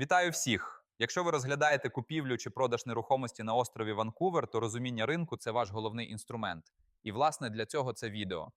Вітаю всіх! Якщо ви розглядаєте купівлю чи продаж нерухомості на острові Ванкувер, то розуміння ринку це ваш головний інструмент. І власне для цього це відео.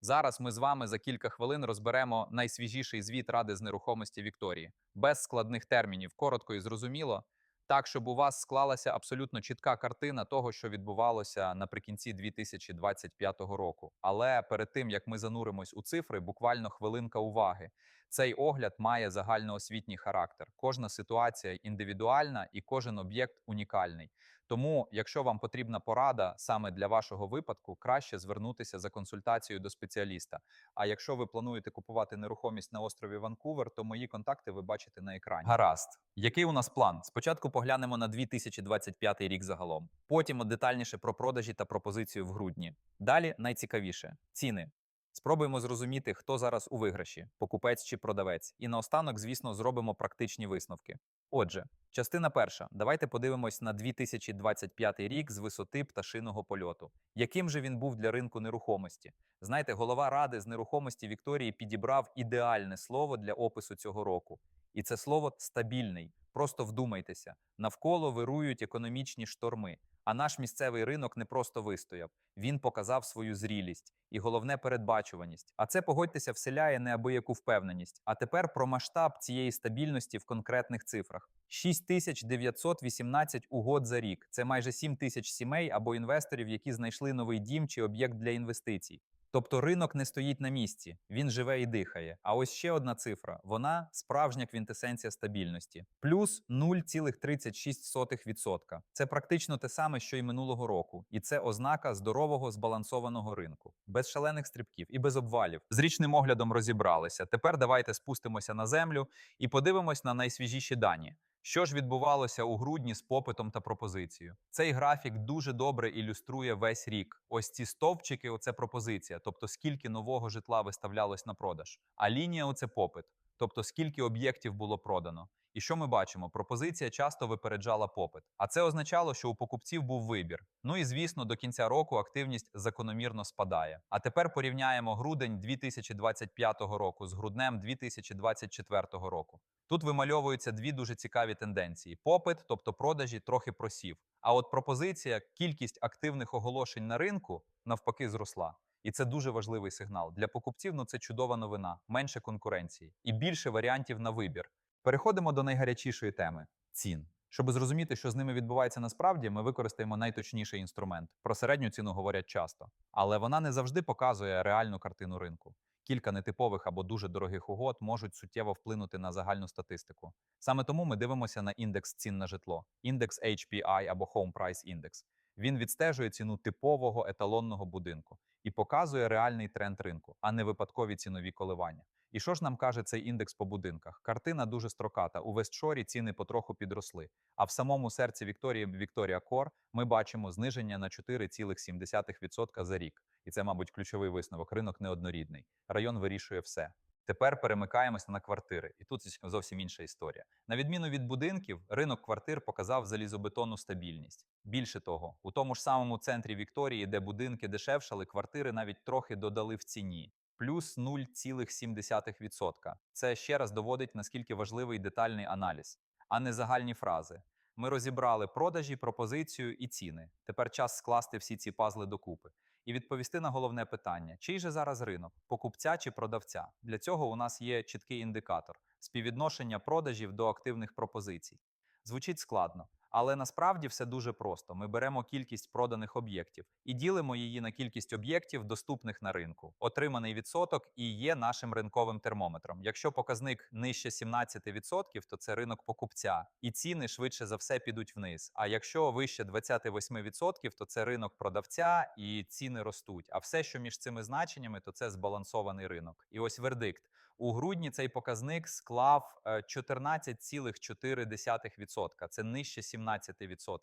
Зараз ми з вами за кілька хвилин розберемо найсвіжіший звіт Ради з нерухомості Вікторії, без складних термінів, коротко і зрозуміло, так щоб у вас склалася абсолютно чітка картина того, що відбувалося наприкінці 2025 року. Але перед тим як ми зануримось у цифри, буквально хвилинка уваги. Цей огляд має загальноосвітній характер. Кожна ситуація індивідуальна і кожен об'єкт унікальний. Тому, якщо вам потрібна порада саме для вашого випадку, краще звернутися за консультацією до спеціаліста. А якщо ви плануєте купувати нерухомість на острові Ванкувер, то мої контакти ви бачите на екрані. Гаразд. Який у нас план? Спочатку поглянемо на 2025 рік загалом. Потім детальніше про продажі та пропозицію в грудні. Далі найцікавіше ціни. Спробуємо зрозуміти, хто зараз у виграші, покупець чи продавець. І наостанок, звісно, зробимо практичні висновки. Отже, частина перша. Давайте подивимось на 2025 рік з висоти пташиного польоту. Яким же він був для ринку нерухомості? Знаєте, голова ради з нерухомості Вікторії підібрав ідеальне слово для опису цього року. І це слово стабільний. Просто вдумайтеся, навколо вирують економічні шторми. А наш місцевий ринок не просто вистояв, він показав свою зрілість і головне передбачуваність. А це погодьтеся, вселяє неабияку впевненість. А тепер про масштаб цієї стабільності в конкретних цифрах: 6918 угод за рік. Це майже 7 тисяч сімей або інвесторів, які знайшли новий дім чи об'єкт для інвестицій. Тобто ринок не стоїть на місці, він живе і дихає. А ось ще одна цифра: вона справжня квінтесенція стабільності, плюс 0,36%. Це практично те саме, що й минулого року, і це ознака здорового збалансованого ринку, без шалених стрибків і без обвалів. З річним оглядом розібралися. Тепер давайте спустимося на землю і подивимось на найсвіжіші дані. Що ж відбувалося у грудні з попитом та пропозицією? Цей графік дуже добре ілюструє весь рік. Ось ці стовпчики оце пропозиція, тобто скільки нового житла виставлялось на продаж. А лінія оце попит, тобто скільки об'єктів було продано. І що ми бачимо? Пропозиція часто випереджала попит. А це означало, що у покупців був вибір. Ну і звісно, до кінця року активність закономірно спадає. А тепер порівняємо грудень 2025 року з груднем 2024 року. Тут вимальовуються дві дуже цікаві тенденції: попит, тобто продажі, трохи просів. А от пропозиція, кількість активних оголошень на ринку навпаки зросла. І це дуже важливий сигнал. Для покупців ну це чудова новина, менше конкуренції і більше варіантів на вибір. Переходимо до найгарячішої теми цін. Щоб зрозуміти, що з ними відбувається насправді, ми використаємо найточніший інструмент. Про середню ціну говорять часто, але вона не завжди показує реальну картину ринку. Кілька нетипових або дуже дорогих угод можуть суттєво вплинути на загальну статистику. Саме тому ми дивимося на індекс цін на житло, індекс HPI або Home Price Index. Він відстежує ціну типового еталонного будинку і показує реальний тренд ринку, а не випадкові цінові коливання. І що ж нам каже цей індекс по будинках? Картина дуже строката. У Вестшорі ціни потроху підросли. А в самому серці Вікторії Вікторія Кор ми бачимо зниження на 4,7% за рік. І це, мабуть, ключовий висновок. Ринок неоднорідний. Район вирішує все. Тепер перемикаємося на квартири, і тут зовсім інша історія. На відміну від будинків, ринок квартир показав залізобетонну стабільність. Більше того, у тому ж самому центрі Вікторії, де будинки дешевшали, квартири навіть трохи додали в ціні. Плюс 0,7%. Це ще раз доводить наскільки важливий детальний аналіз, а не загальні фрази. Ми розібрали продажі, пропозицію і ціни. Тепер час скласти всі ці пазли докупи і відповісти на головне питання: чий же зараз ринок, покупця чи продавця? Для цього у нас є чіткий індикатор співвідношення продажів до активних пропозицій. Звучить складно, але насправді все дуже просто. Ми беремо кількість проданих об'єктів і ділимо її на кількість об'єктів, доступних на ринку. Отриманий відсоток і є нашим ринковим термометром. Якщо показник нижче 17%, то це ринок покупця, і ціни швидше за все підуть вниз. А якщо вище 28%, то це ринок продавця і ціни ростуть. А все, що між цими значеннями, то це збалансований ринок. І ось вердикт. У грудні цей показник склав е, 14,4%. Це нижче 17%.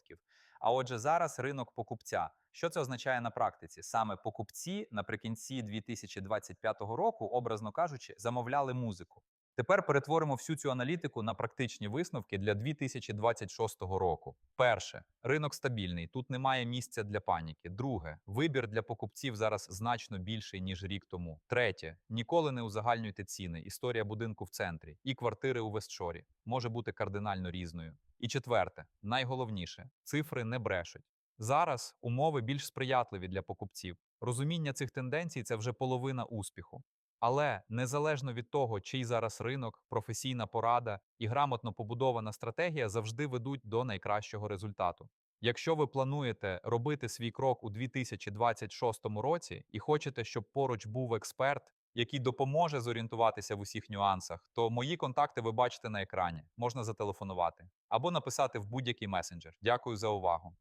А отже, зараз ринок покупця. Що це означає на практиці? Саме покупці наприкінці 2025 року, образно кажучи, замовляли музику. Тепер перетворимо всю цю аналітику на практичні висновки для 2026 року. Перше, ринок стабільний, тут немає місця для паніки. Друге, вибір для покупців зараз значно більший ніж рік тому. Третє, ніколи не узагальнюйте ціни. Історія будинку в центрі і квартири у Вестшорі може бути кардинально різною. І четверте, найголовніше, цифри не брешуть. Зараз умови більш сприятливі для покупців. Розуміння цих тенденцій це вже половина успіху. Але незалежно від того, чий зараз ринок, професійна порада і грамотно побудована стратегія завжди ведуть до найкращого результату. Якщо ви плануєте робити свій крок у 2026 році і хочете, щоб поруч був експерт, який допоможе зорієнтуватися в усіх нюансах, то мої контакти ви бачите на екрані. Можна зателефонувати або написати в будь-який месенджер. Дякую за увагу.